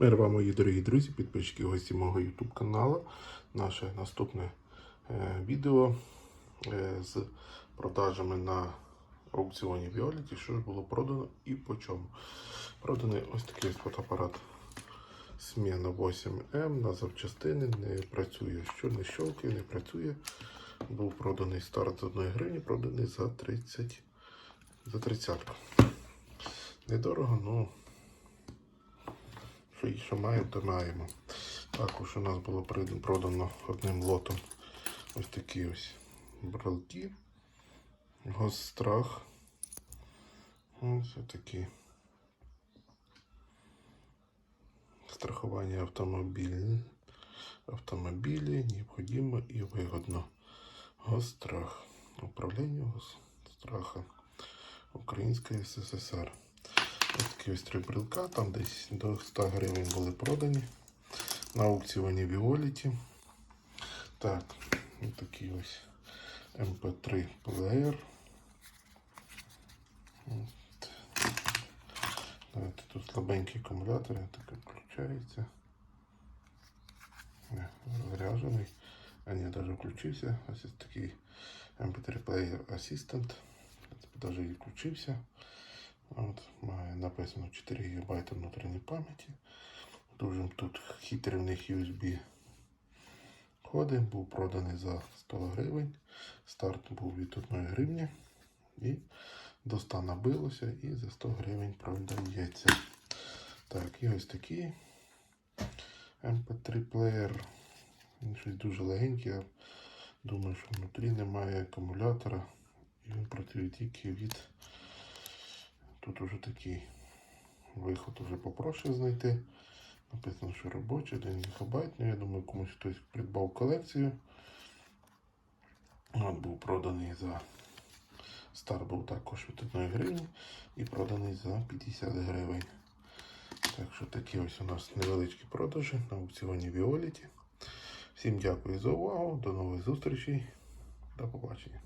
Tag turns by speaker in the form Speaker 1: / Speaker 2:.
Speaker 1: Мир вам, мої дорогі друзі, підписчики гості мого YouTube каналу. Наше наступне е, відео е, з продажами на аукціоні Violet, що ж було продано і по чому. Проданий ось такий фотоапарат Сміна 8М на запчастини, не працює, що не щелкає, не працює. Був проданий старт з 1 гривні, проданий за 30 за 30. Недорого, ну що, що маємо, то маємо. Також у нас було продано одним лотом ось такі ось брелки. Гострах. Ось такі. Страхування автомобіль. автомобілі необхідно і вигодно. Гострах. Управління Гостраха. Українська СССР. Ось три брелка, там десь до 100 гривень були продані на аукціоні Віоліті. Так, ось такий ось MP3 плеєр. От. Тут слабенький акумулятор, він так включається. Не, Заряджений. А ні, навіть включився. Ось такий MP3 плеєр Assistant. Навіть і включився. От, має написано 4 ГБ внутрішньої пам'яті. Дуже тут хитрий в них USB ходи. Був проданий за 100 гривень. Старт був від 1 гривні. І до 100 набилося і за 100 гривень продається. Так, і ось такий MP3 плеєр. Він щось дуже легенький. Я думаю, що внутрі немає акумулятора. І він працює тільки від Тут уже такий виход уже попроще знайти. Написано, що робочий, 1 ГБ. Ну, я думаю, комусь хтось придбав колекцію. От був проданий за стар був також від 1 гривні і проданий за 50 гривень. Так що такі ось у нас невеличкі продажі на аукціоні Віоліті. Всім дякую за увагу. До нових зустрічей. До побачення.